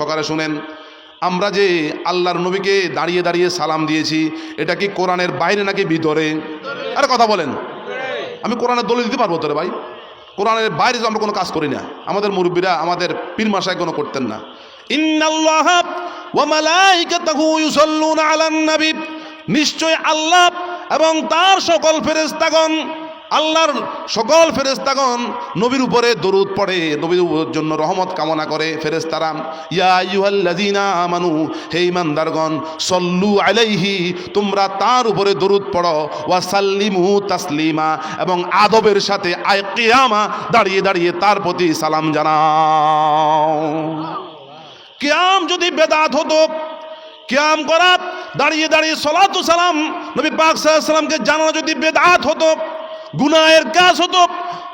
সকালে শুনেন, আমরা যে আল্লাহর নবীকে দাঁড়িয়ে দাঁড়িয়ে সালাম দিয়েছি, এটা কি কোরআনের বাইরে নাকি ভিতরে? আরে কথা বলেন। আমি কোরআনের দলিল দিতে পারব তোরে ভাই? কোরআনের বাইরে তো আমরা কোনো কাজ করি না। আমাদের মুরব্বীরা আমাদের পীর মাসায় কোনো করতেন না। ইন্নাল্লাহ ওয়া নিশ্চয় আল্লাহ এবং তার সকল ফেরেশতাগণ আল্লাহর সকল ফেরেশতাগণ নবীর উপরে দরুদ পড়ে, নবীর জন্য রহমত কামনা করে ফেরেশতারা, ইয়া আমানু, হে ঈমানদারগণ, সল্লু আলাইহি, তোমরা তার উপরে দরুদ পড়ো, ওয়া সাল্লিমু তাসলিমা, এবং আদবের সাথে আয় কিয়ামা দাঁড়িয়ে দাঁড়িয়ে তার প্রতি সালাম জানাও। কিয়াম যদি বেদাত হতো, কিয়াম করা দাঁড়িয়ে দাঁড়িয়ে সলাতু সালাম, নবী পাক সাল্লামকে জানানো যদি বেদাত হতো গুনাহের কাজ হতো,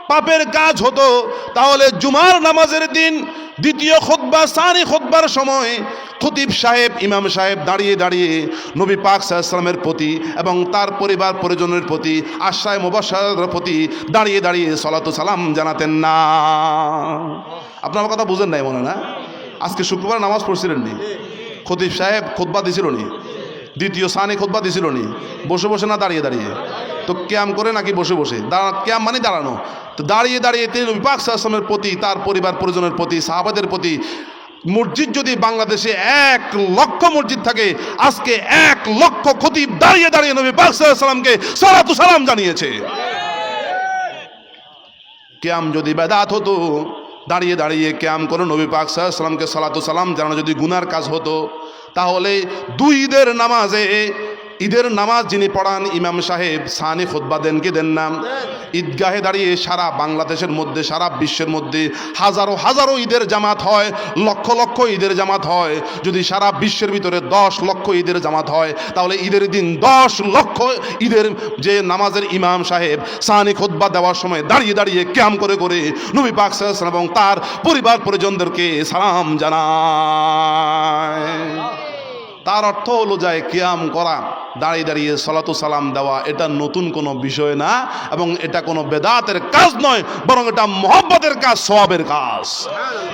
পাপের কাজ হতো। তাহলে জুমার নামাজের দিন, দ্বিতীয় খোদবা সানি খোদবার সময় খতিব সাহেব, ইমাম সাহেব দাঁড়িয়ে দাঁড়িয়ে নবী পাক সাল্লামের প্রতি এবং তার পরিবার পরিজনের প্রতি, আশ্রয় মুবাসার প্রতি দাঁড়িয়ে দাঁড়িয়ে সলাতু সালাম জানাতেন না। আপনার কথা বুঝেন নাই মনে না? আজকে শুক্রবার নামাজ পড়ছিলেন নি? খতিব সাহেব খোদবা দিছিল নি? দ্বিতীয় সানি খোদবা দিছিল নি? বসে বসে না দাঁড়িয়ে দাঁড়িয়ে? তো ক্যাম করে নাকি বসে বসে? দাঁড়া ক্যাম মানে দাঁড়ানো। তো দাঁড়িয়ে দাঁড়িয়ে তিনি বিপাক আসলামের প্রতি, তার পরিবার, পরিজনের প্রতি, সাহাবাদের প্রতি, মসজিদ যদি বাংলাদেশে এক লক্ষ মসজিদ থাকে, আজকে এক লক্ষ খতিব দাঁড়িয়ে দাঁড়িয়ে নবী পাক সাল্লামকে সালাতু সালাম জানিয়েছে। ক্যাম যদি বেদাত হতো, দাঁড়িয়ে দাঁড়িয়ে ক্যাম করে নবী পাক সাল্লামকে সালাতু সালাম জানানো যদি গুনার কাজ হতো, তাহলে দুই ঈদের নামাজে ঈদের নামাজ যিনি পড়ান ইমাম সাহেব, সানি খোদবা দেন, কি দেন নাম ঈদগাহে দাঁড়িয়ে সারা বাংলাদেশের মধ্যে, সারা বিশ্বের মধ্যে হাজারো হাজারো ঈদের জামাত হয়, লক্ষ লক্ষ ঈদের জামাত হয়। যদি সারা বিশ্বের ভিতরে দশ লক্ষ ঈদের জামাত হয়, তাহলে ঈদের দিন দশ লক্ষ ঈদের যে নামাজের ইমাম সাহেব, সানি খোদবা দেওয়ার সময় দাঁড়িয়ে দাঁড়িয়ে ক্যাম করে করে নবী পাক এবং তার পরিবার পরিজনদেরকে সালাম জানায়। তার অর্থ হলো যায় কিয়াম করা। দাঁড়িয়ে দাঁড়িয়ে সালাতু সালাম দেওয়া, এটা নতুন কোনো বিষয় না এবং এটা কোনো বেদাতের কাজ নয়, বরং এটা মোহাম্মতের কাজ সবাবের কাজ।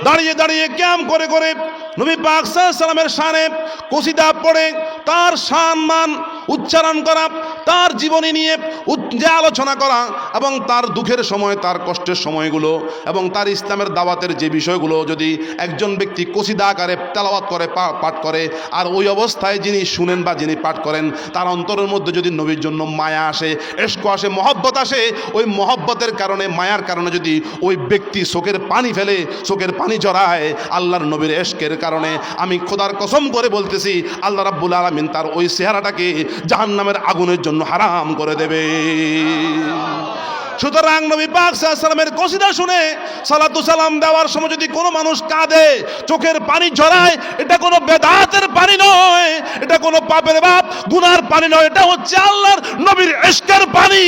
দাঁড়িয়ে দাঁড়িয়ে ক্যাম করে করে নবী পাক সালামের শানে কসিদা পড়ে, তার সম্মান উচ্চারণ করা তার জীবনী নিয়ে যে আলোচনা করা এবং তার দুঃখের সময়, তার কষ্টের সময়গুলো এবং তার ইসলামের দাওয়াতের যে বিষয়গুলো, যদি একজন ব্যক্তি কসিদা আকারে তেলাওয়াত করে পাঠ করে, আর ওই অবস্থায় যিনি শুনেন বা যিনি পাঠ করেন, তার অন্তরের মধ্যে যদি নবীর জন্য মায়া আসে এস্ক আসে, মহব্বত আসে, ওই মহব্বতের কারণে, মায়ার কারণে যদি ওই ব্যক্তি চোখের পানি ফেলে, চোখের পানি জড়ায় আল্লাহর নবীর এশকের কারণে, আমি খোদার কসম করে বলতেছি, আল্লাহ রাব্বুল আলমিন তার ওই চেহারাটাকে জাহান্নামের আগুনের জন্য হারাম করে দেবে। সুতরাং নবী পাক সাল্লামের কসিদা শুনে সালাতু সালাম দেওয়ার সময় যদি কোনো মানুষ কাঁদে, চোখের পানি ঝরায়, এটা কোনো বেদাতের পানি নয়, এটা কোনো পাপের বাপ, গুনার পানি নয়, এটা হচ্ছে আল্লাহর নবীর এশকের পানি।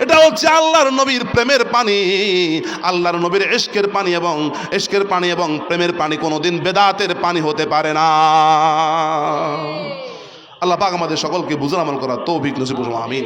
এটা হচ্ছে আল্লাহর নবীর প্রেমের পানি। আল্লাহর নবীর এশকের পানি এবং এশকের পানি এবং প্রেমের পানি কোনোদিন বেদাতের পানি হতে পারে না। আল্লাহ পাক আমাদের সকলকে বুঝার আমল করা তৌফিক নসিব আমিন।